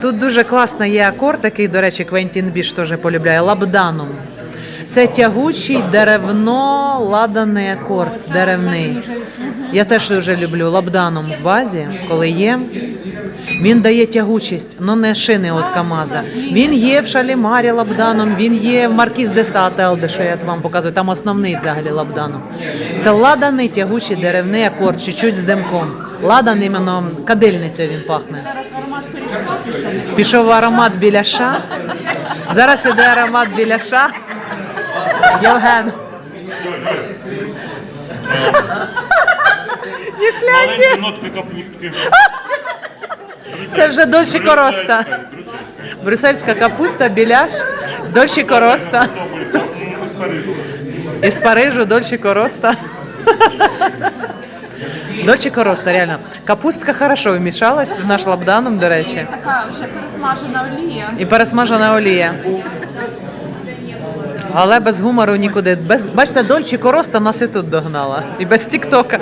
Тут дуже класно є акорд, який, до речі, Квентін Біш теж полюбляє лабданум. Це тягучий деревно ладаний акорд, деревний. Я теж дуже люблю лабданом в базі, коли є. Він дає тягучість, але не шини від Камаза. Він є в Шалімарі лабданом, він є в Маркіз де Сател, де що я вам показую. Там основний взагалі лабданом. Це ладаний тягучий деревний акорд, чуть-чуть з димком. Ладан іменно кадильницею він пахне. Зараз аромат пішов. Пішов аромат біляша. Зараз іде аромат біляша. Євген. Не шляньте. Нотки капустки. Це вже дольче короста. Брюссельська капуста, біляш, дольче короста. Із Парижу дольче короста. Дольче короста, реально. Капустка хорошо вмішалась в наш лабданом, до речі. Така вже пересмажена олія. І пересмажена олія. Але без гумору нікуди. Без, бачите, дольчі Короста нас і тут догнала. І без Тіктока.